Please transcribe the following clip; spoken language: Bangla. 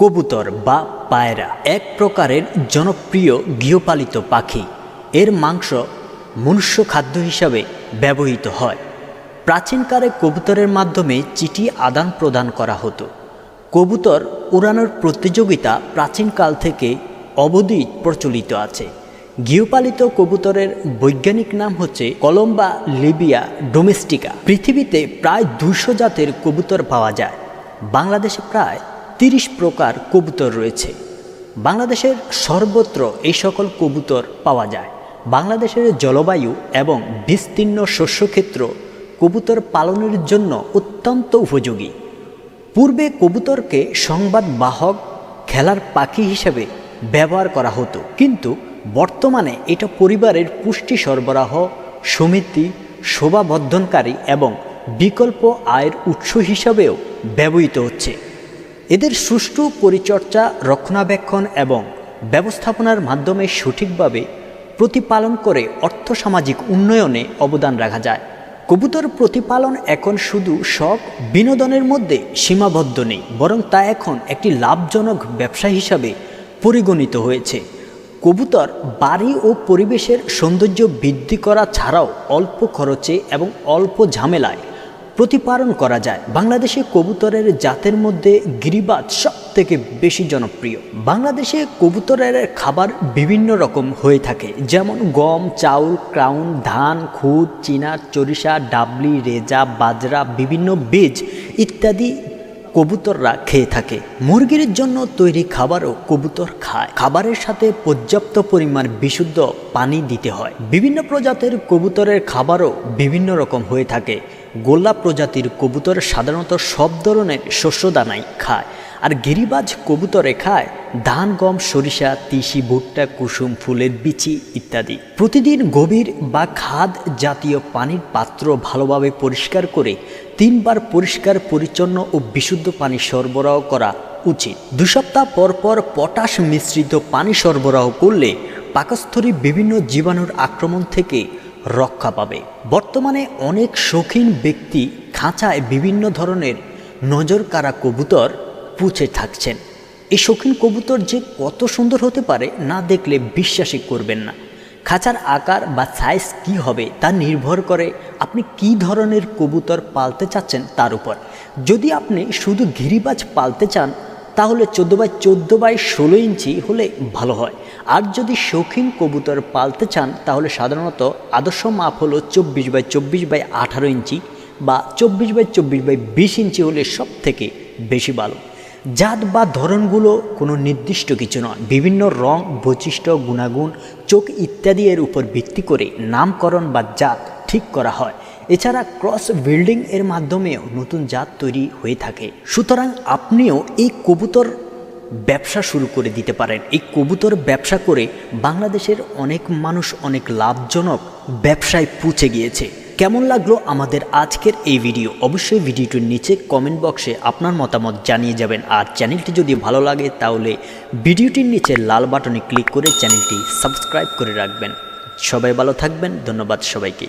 কবুতর বা পায়রা এক প্রকারের জনপ্রিয় গৃহপালিত পাখি। এর মাংস মনুষ্য খাদ্য হিসাবে ব্যবহৃত হয়। প্রাচীনকালে কবুতরের মাধ্যমে চিঠি আদান প্রদান করা হতো। কবুতর উড়ানোর প্রতিযোগিতা প্রাচীনকাল থেকে অবধি প্রচলিত আছে। গৃহপালিত কবুতরের বৈজ্ঞানিক নাম হচ্ছে কলম্বা লিবিয়া ডোমেস্টিকা। পৃথিবীতে প্রায় দুশো জাতের কবুতর পাওয়া যায়। বাংলাদেশে প্রায় তিরিশ প্রকার কবুতর রয়েছে। বাংলাদেশের সর্বত্র এই সকল কবুতর পাওয়া যায়। বাংলাদেশের জলবায়ু এবং বিস্তীর্ণ শস্যক্ষেত্র কবুতর পালনের জন্য অত্যন্ত উপযোগী। পূর্বে কবুতরকে সংবাদ বাহক, খেলার পাখি হিসেবে ব্যবহার করা হতো। কিন্তু বর্তমানে এটা পরিবারের পুষ্টি সরবরাহ, সমিতি, শোভাবর্ধনকারী এবং বিকল্প আয়ের উৎস হিসাবেও ব্যবহৃত হচ্ছে। এদের সুষ্ঠু পরিচর্যা, রক্ষণাবেক্ষণ এবং ব্যবস্থাপনার মাধ্যমে সঠিকভাবে প্রতিপালন করে অর্থসামাজিক উন্নয়নে অবদান রাখা যায়। কবুতর প্রতিপালন এখন শুধু শখ, বিনোদনের মধ্যে সীমাবদ্ধ নেই, বরং তা এখন একটি লাভজনক ব্যবসা হিসাবে পরিগণিত হয়েছে। কবুতর বাড়ি ও পরিবেশের সৌন্দর্য বৃদ্ধি করা ছাড়াও অল্প খরচে এবং অল্প ঝামেলায় প্রতিপালন করা যায়। বাংলাদেশে কবুতরের জাতের মধ্যে গিরিবাজ সব থেকে বেশি জনপ্রিয়। বাংলাদেশে কবুতরের খাবার বিভিন্ন রকম হয়ে থাকে। যেমন গম, চাউল, ক্রাউন, ধান, খুদ, চিনা, চরিষা, ডাবলি, রেজা, বাজরা, বিভিন্ন বীজ ইত্যাদি কবুতররা খেয়ে থাকে। মুরগির জন্য তৈরি খাবারও কবুতর খায়। খাবারের সাথে পর্যাপ্ত পরিমাণ বিশুদ্ধ পানি দিতে হয়। বিভিন্ন প্রজাতির কবুতরের খাবারও বিভিন্ন রকম হয়ে থাকে। গোল্লা প্রজাতির কবুতর সাধারণত সব ধরনের শস্য দানাই খায়। আর গিরিবাজ কবুতরে খায় ধান, গম, সরিষা, তিসি, ভুট্টা, কুসুম, ফুলের বিচি ইত্যাদি। প্রতিদিন গভীর বা খাদ জাতীয় পানির পাত্র ভালোভাবে পরিষ্কার করে তিনবার পরিষ্কার, পরিচ্ছন্ন ও বিশুদ্ধ পানি সরবরাহ করা উচিত। দু সপ্তাহ পর পর পটাশ মিশ্রিত পানি সরবরাহ করলে পাকস্থলী বিভিন্ন জীবাণুর আক্রমণ থেকে রক্ষা পাবে। বর্তমানে অনেক শৌখিন ব্যক্তি খাঁচায় বিভিন্ন ধরনের নজর কারা কবুতর পুছে থাকছেন। এই শৌখিন কবুতর যে কত সুন্দর হতে পারে না দেখলে বিশ্বাসই করবেন না। খাঁচার আকার বা সাইজ কি হবে তা নির্ভর করে আপনি কি ধরনের কবুতর পালতে চাচ্ছেন তার উপর। যদি আপনি শুধু ঘিরিবাজ পালতে চান তাহলে চোদ্দ বাই চোদ্দ বাই ষোলো ইঞ্চি হলে ভালো হয়। আর যদি শৌখিন কবুতর পালতে চান, তাহলে সাধারণত আদর্শ মাপ হলো চব্বিশ বাই চব্বিশ বাই আঠারো ইঞ্চি বা চব্বিশ বাই চব্বিশ বাই বিশ ইঞ্চি হলে সব থেকে বেশি ভালো। জাত বা ধরনগুলো কোনো নির্দিষ্ট কিছু নয়। বিভিন্ন রং, বৈশিষ্ট্য, গুণাগুণ, চোখ ইত্যাদি এর উপর ভিত্তি করে নামকরণ বা জাত ঠিক করা হয়। এছাড়া ক্রস বিল্ডিং এর মাধ্যমেও নতুন জাত তৈরি হয়ে থাকে। সুতরাং আপনিও এই কবুতর ব্যবসা শুরু করে দিতে পারেন। এই কবুতর ব্যবসা করে বাংলাদেশের অনেক মানুষ অনেক লাভজনক ব্যবসায় পৌঁছে গিয়েছে। কেমন লাগল আমাদের আজকের এই ভিডিও? অবশ্যই ভিডিওটির নিচে কমেন্ট বক্সে আপনার মতামত জানিয়ে যাবেন। আর চ্যানেলটি যদি ভালো লাগে তাহলে ভিডিওটির নিচে লাল বাটনে ক্লিক করে চ্যানেলটি সাবস্ক্রাইব করে রাখবেন। সবাই ভালো থাকবেন। ধন্যবাদ সবাইকে।